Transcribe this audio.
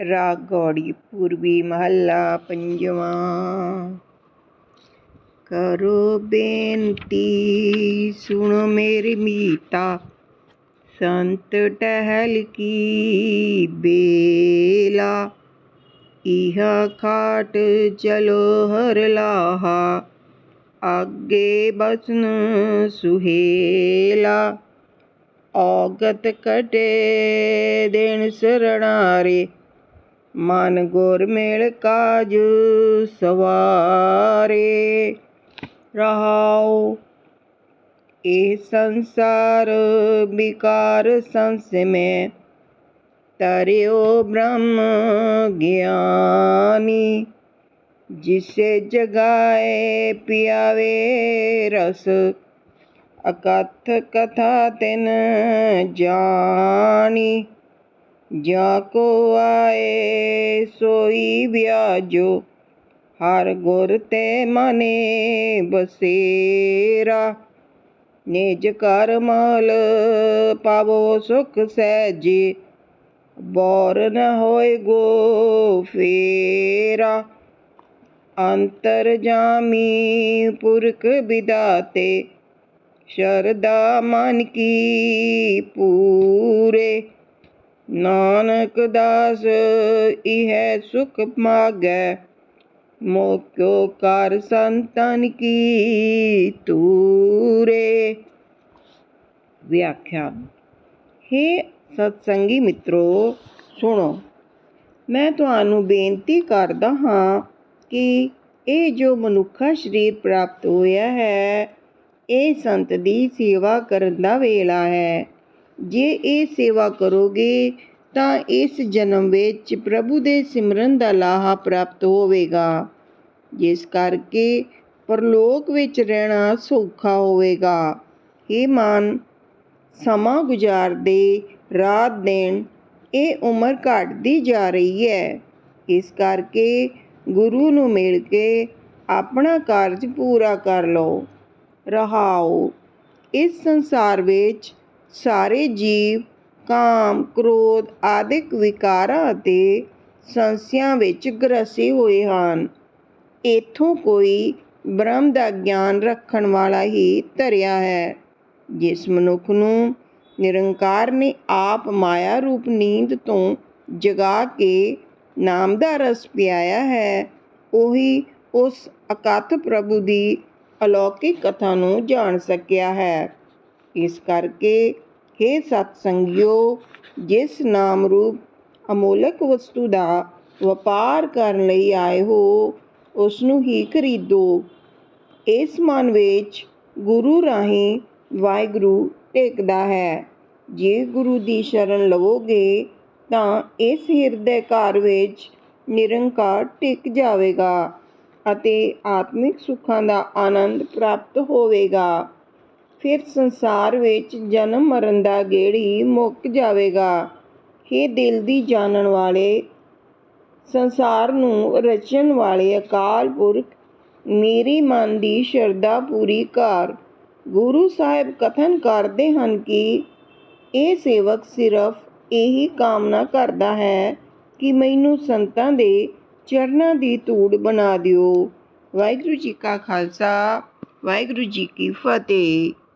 ਰਾਗ ਗੌੜੀ ਪੂਰਬੀ ਮਹੱਲਾ ਪੰਜਵਾਂ। ਕਰੋ ਬੇਨਤੀ, ਸੁਣੋ ਮੇਰੀ ਮੀਤਾ, ਸੰਤ ਟਹਿਲ ਕੀ ਬੇਲਾ, ਇਹ ਖਾਟ ਚਲੋ ਹਰ ਲਾਹਾ ਅੱਗੇ ਬਸਨ ਸੁਹੇਲਾ, ਔਗਤ ਕਟੇ ਦਿਨ ਸਰਣਾਰੇ ਮਨ ਗੁਰ ਮੇਲ ਕਾਜ ਸਵਾਰੇ। ਰਹਾਉ ਇਹ ਸੰਸਾਰ ਵਿਕਾਰ ਮੈਂ ਤਰਿਓ ਬ੍ਰਹਮ ਗਿਆਨੀ। ਜਿਸੇ ਜਗਾਏ ਪਿਆਵੇ ਰਸ, ਅਕਥ ਕਥਾ ਤਿਨ ਜਾਣੀ। ਜਾ ਕੋ ਆਏ ਸੋਈ ਵਿਆਜੋ, ਹਰ ਗੁਰ ਤੇ ਮਨੇ ਬਸੇਰਾ। ਨਿਜ ਕਰ ਮਲ ਪਾਵੋ ਸੁਖ ਸਹਿਜੇ, ਬੋਰ ਨ ਹੋਏ ਗੋ ਫੇਰਾ। ਅੰਤਰ ਜਾਮੀ ਪੁਰਖ ਵਿਦਾਤੇ ਸ਼ਰਦਾ ਮਨ ਕੀ ਪੂਰੇ। ਨਾਨਕ ਦਾਸ, ਇਹ ਸੁਖ ਮਾਗੈ ਮੋਕਿਓ ਕਰ ਸੰਤਨ ਕੀ ਤੂਰੇ। ਵਿਆਖਿਆ, ਹੇ ਸਤਸੰਗੀ ਮਿੱਤਰੋ, ਸੁਣੋ, ਮੈਂ ਤੁਹਾਨੂੰ ਬੇਨਤੀ ਕਰਦਾ ਹਾਂ ਕਿ ਇਹ ਜੋ ਮਨੁੱਖਾ ਸਰੀਰ ਪ੍ਰਾਪਤ ਹੋਇਆ ਹੈ, ਇਹ ਸੰਤ ਦੀ ਸੇਵਾ ਕਰਨ ਦਾ ਵੇਲਾ ਹੈ। ਜੇ ਇਹ ਸੇਵਾ ਕਰੋਗੇ, ਤਾਂ ਇਸ ਜਨਮ ਵਿੱਚ ਪ੍ਰਭੂ ਦੇ ਸਿਮਰਨ ਦਾ ਲਾਹਾ ਪ੍ਰਾਪਤ ਹੋਵੇਗਾ। ਜਿਸ ਕਰਕੇ ਪਰਲੋਕ ਵਿੱਚ ਰਹਿਣਾ ਸੌਖਾ ਹੋਵੇਗਾ। ਇਹ ਮਨ, ਸਮਾਂ ਗੁਜ਼ਾਰਦੇ, ਰਾਤ ਦਿਨ ਇਹ ਉਮਰ ਘਟਦੀ ਜਾ ਰਹੀ ਹੈ। ਇਸ ਕਰਕੇ ਗੁਰੂ ਨੂੰ ਮਿਲ ਕੇ ਆਪਣਾ ਕਾਰਜ ਪੂਰਾ ਕਰ ਲਓ। ਰਹਾਓ। ਇਸ ਸੰਸਾਰ ਵਿੱਚ ਸਾਰੇ ਜੀਵ, ਕਾਮ, ਕ੍ਰੋਧ ਆਦਿਕ ਵਿਕਾਰਾਂ ਅਤੇ ਸੰਸਿਆਂ ਵਿੱਚ ਗ੍ਰਸੇ ਹੋਏ ਹਨ। ਇਥੋਂ ਕੋਈ ਬ੍ਰਹਮ ਦਾ ਗਿਆਨ ਰੱਖਣ ਵਾਲਾ ਹੀ ਧਰਿਆ ਹੈ, ਜਿਸ ਮਨੁੱਖ ਨੂੰ ਨਿਰੰਕਾਰ ਨੇ ਆਪ ਮਾਇਆ ਰੂਪ ਨੀਂਦ ਤੋਂ ਜਗਾ ਕੇ ਨਾਮ ਦਾ ਰਸ ਪਿਆਇਆ ਹੈ, ਉਹੀ ਉਸ ਅਕਥ ਪ੍ਰਭੂ ਦੀ ਅਲੌਕਿਕ ਕਥਾ ਨੂੰ ਜਾਣ ਸਕਿਆ ਹੈ। ਇਸ ਕਰਕੇ ਹੇ ਸਤਸੰਗਿਓ, ਜਿਸ ਨਾਮ ਰੂਪ ਅਮੋਲਕ ਵਸਤੂ ਦਾ ਵਪਾਰ ਕਰਨ ਲਈ ਆਏ ਹੋ ਉਸ ਨੂੰ ਹੀ ਖਰੀਦੋ। ਇਸ ਮਨ ਵਿੱਚ ਗੁਰੂ ਰਾਹੀਂ ਵਾਹਿਗੁਰੂ ਟੇਕਦਾ ਹੈ। ਜੇ ਗੁਰੂ ਦੀ ਸ਼ਰਨ ਲਵੋਗੇ, ਤਾਂ ਇਸ ਹਿਰਦੇ ਘਰ ਵਿੱਚ ਨਿਰੰਕਾਰ ਟਿਕ ਜਾਵੇਗਾ ਅਤੇ ਆਤਮਿਕ ਸੁੱਖਾਂ ਦਾ ਆਨੰਦ ਪ੍ਰਾਪਤ ਹੋਵੇਗਾ। ਫਿਰ ਸੰਸਾਰ ਵਿੱਚ ਜਨਮ ਮਰਨ ਦਾ ਗੇੜ ਹੀ ਮੁੱਕ ਜਾਵੇਗਾ। ਹੇ ਦਿਲ ਦੀ ਜਾਣਨ ਵਾਲੇ, ਸੰਸਾਰ ਨੂੰ ਰਚਣ ਵਾਲੇ ਅਕਾਲ ਪੁਰਖ, ਮੇਰੀ ਮਨ ਦੀ ਸ਼ਰਧਾ ਪੂਰੀ ਕਰ। ਗੁਰੂ ਸਾਹਿਬ ਕਥਨ ਕਰਦੇ ਹਨ ਕਿ ਇਹ ਸੇਵਕ ਸਿਰਫ ਇਹੀ ਕਾਮਨਾ ਕਰਦਾ ਹੈ ਕਿ ਮੈਨੂੰ ਸੰਤਾਂ ਦੇ ਚਰਨਾਂ ਦੀ ਧੂੜ ਬਣਾ ਦਿਓ। ਵਾਹਿਗੁਰੂ ਜੀ ਕਾ ਖਾਲਸਾ, ਵਾਹਿਗੁਰੂ ਜੀ ਕੀ ਫਤਿਹ।